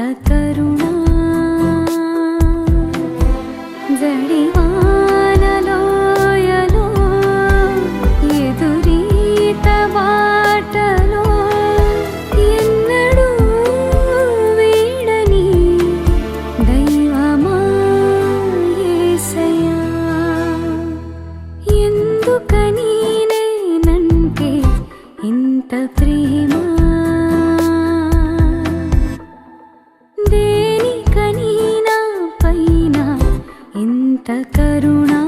tak Karuna